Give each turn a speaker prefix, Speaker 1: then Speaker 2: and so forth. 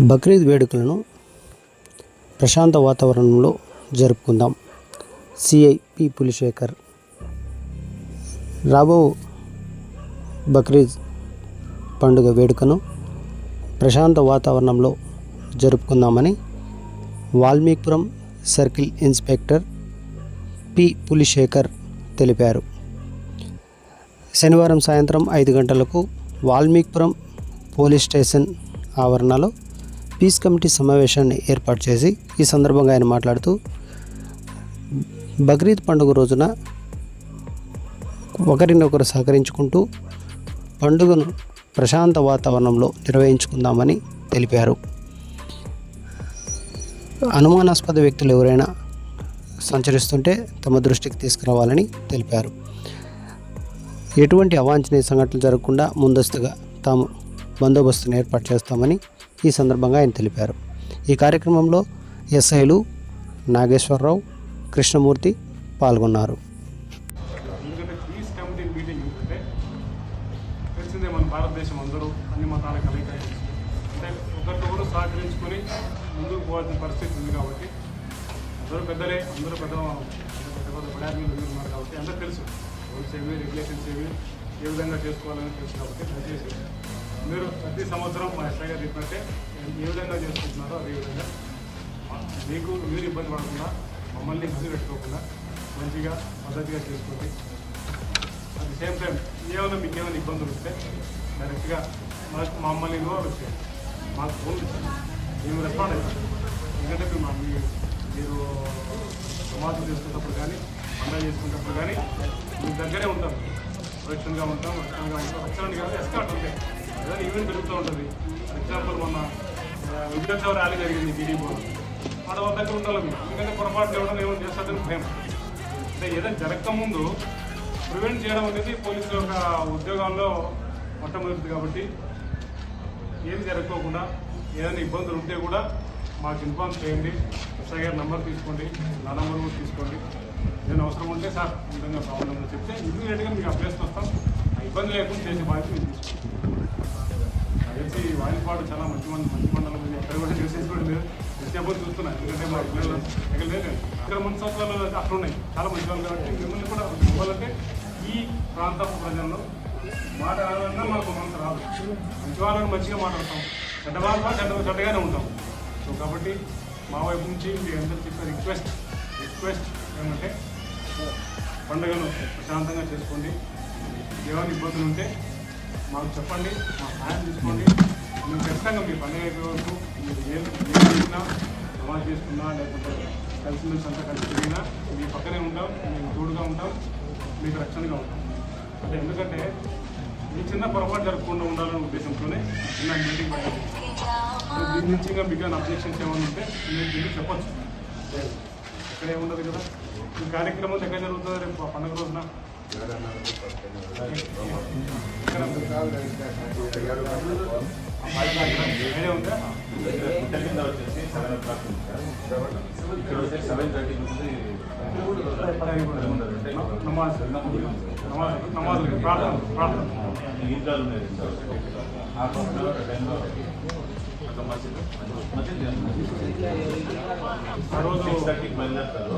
Speaker 1: బక్రీద్ వేడుకలను ప్రశాంత వాతావరణంలో జరుపుకుందాం. CI P Pulishekar. రాబో బక్రీద్ పండుగ వేడుకను ప్రశాంత వాతావరణంలో జరుపుకుందామని Valmikipuram circle inspector P Pulishekar తెలిపారు. శనివారం సాయంత్రం ఐదు గంటలకు వాల్మీకిపురం పోలీస్ స్టేషన్ ఆవరణలో పీస్ కమిటీ సమావేశాన్ని ఏర్పాటు చేసి ఈ సందర్భంగా ఆయన మాట్లాడుతూ బక్రీద్ పండుగ రోజున ఒకరినొకరు సహకరించుకుంటూ పండుగను ప్రశాంత వాతావరణంలో నిర్వహించుకుందామని తెలిపారు. అనుమానాస్పద వ్యక్తులు ఎవరైనా సంచరిస్తుంటే తమ దృష్టికి తీసుకురావాలని తెలిపారు. ఎటువంటి అవాంఛనీయ సంఘటనలు జరగకుండా ముందస్తుగా తాము బందోబస్తును ఏర్పాటు చేస్తామని ఈ సందర్భంగా ఆయన తెలిపారు. ఈ కార్యక్రమంలో ఎస్ఐలు నాగేశ్వరరావు కృష్ణమూర్తి పాల్గొన్నారు.
Speaker 2: తెలిసిందే మన భారతదేశం అందరూ అన్ని మతాల కలయిక అంటే ఒకరికొకరు సహకరించుకొని ముందుకు పోవాల్సిన పరిస్థితి ఉంది కాబట్టి అందరూ పెద్దలే అందరూ పెద్ద పెద్ద పెద్ద ఉన్నారు కాబట్టి అందరూ తెలుసు. రూల్స్ ఏవి రెగ్యులేషన్స్ ఏవి ఏ విధంగా చేసుకోవాలని తెలుసు కాబట్టి దయచేసి మీరు ప్రతి సంవత్సరం మా ఎస్ఐ గారు చెప్పినట్టే ఏ విధంగా చేసుకుంటున్నారో అదే విధంగా మీకు మీరు ఇబ్బంది పడకుండా మమ్మల్ని ఇబ్బంది పెట్టుకోకుండా మంచిగా పద్ధతిగా చేసుకోండి. అట్ ది సేమ్ టైం ఏమైనా మీకు ఏమైనా ఇబ్బందులు వస్తే డైరెక్ట్గా మాకు మమ్మల్ని ఇన్వాల్వ్ చేయండి. మాకు ఫోన్ మేము రెస్పాండ్ అవుతాం. ఎందుకంటే మేము మా- మీ- మీరు సమాజం చేసుకున్నప్పుడు కానీ పండుగ చేసుకున్నప్పుడు కానీ మీ దగ్గరే ఉంటాం. రక్షణగా ఉంటాం రక్షణగా ఉంటాం. రక్షణ కాదు ఎస్కాట్ ఉంటాయి. ఏదైనా ఈవెంట్ జరుగుతూ ఉంటుంది. ఫర్ ఎగ్జాంపుల్ మొన్న విద్యోత్సవ ర్యాలీ జరిగింది టీడీపీలో ఆడ వాళ్ళ దగ్గర ఉండాలి మీరు. ఎందుకంటే పొరపాటు ఇవ్వడం ఏమైనా చేస్తారని భయం. అంటే ఏదైనా జరగకముందు ప్రివెంట్ చేయడం అనేది పోలీసుల యొక్క ఉద్యోగాల్లో మొట్టమొదటిది కాబట్టి ఏం జరగకోకుండా ఏదైనా ఇబ్బందులు ఉంటే కూడా మాకు ఇన్ఫార్మ్ చేయండి. ఎస్ఐ గారి నెంబర్ తీసుకోండి. నా నెంబర్ కూడా తీసుకోండి. ఏదైనా అవసరం ఉంటే సార్ ఈ విధంగా ప్రాబ్లం చెప్తే ఇమీడియట్గా మీకు ఆ ప్లేస్కి వస్తాం. ఆ ఇబ్బంది లేకుండా చేసే బాధ్యత మీరు తీసుకుంటాం. తెలిసి చాలా మంచి మంది మంచి మండలం ఇది ఎక్కడ కూడా చేసేసి కూడా లేదు వచ్చేప్పుడు చూస్తున్నాను ఎందుకంటే మా పిల్లలు ఇక్కడ లేదు. ఇక్కడ మంచి సంవత్సరాలు అక్కడ ఉన్నాయి. చాలా మంచి వాళ్ళు కాబట్టి మిమ్మల్ని కూడా ఇవ్వాలంటే ఈ ప్రాంత ప్రజల్లో మాట రావాలన్నా మాకు మనసు రాదు. మంచి వాళ్ళని మంచిగా మాట్లాడతాం. చెడ్డ వాళ్ళు చెడ్డ చెడ్డగానే ఉంటాం. సో కాబట్టి మా వైపు నుంచి మీ అందరూ చెప్పే రిక్వెస్ట్ రిక్వెస్ట్ ఏమంటే పండుగను ప్రశాంతంగా చేసుకోండి. ఏమైనా ఇబ్బందులు ఉంటే మాకు చెప్పండి మా సాయం తీసుకోండి. మేము ఖచ్చితంగా మీ పని అయిపోయే వరకు మీరు ఏం ఏం చేసినా సమాజ్ చేసుకున్నా లేకపోతే కలిసి మెలిసి అంతా కలిసి తిరిగినా మీ పక్కనే ఉంటాం మేము తోడుగా ఉంటాం మీకు రక్షణగా ఉంటాం. అంటే ఎందుకంటే మీ చిన్న పొరపాటు జరగకుండా ఉండాలనే ఉద్దేశంతోనే చిన్న మీటింగ్ పెట్టాలి దీని నుంచి ఇంకా మీకు అబ్జెక్షన్స్ ఏమైనా ఉంటే మీరు దీన్ని చెప్పొచ్చు. ఇక్కడ ఏముండదు కదా. ఈ కార్యక్రమం ఎక్కడ జరుగుతుంది రేపు పండుగ రోజున ఇక్కడ ఐడియా ఉందా నమాజ్ నమాజ్ నమాజ్ ప్రార్థన ప్రార్థన ఆ రోజు
Speaker 3: బయలుదేరుతారు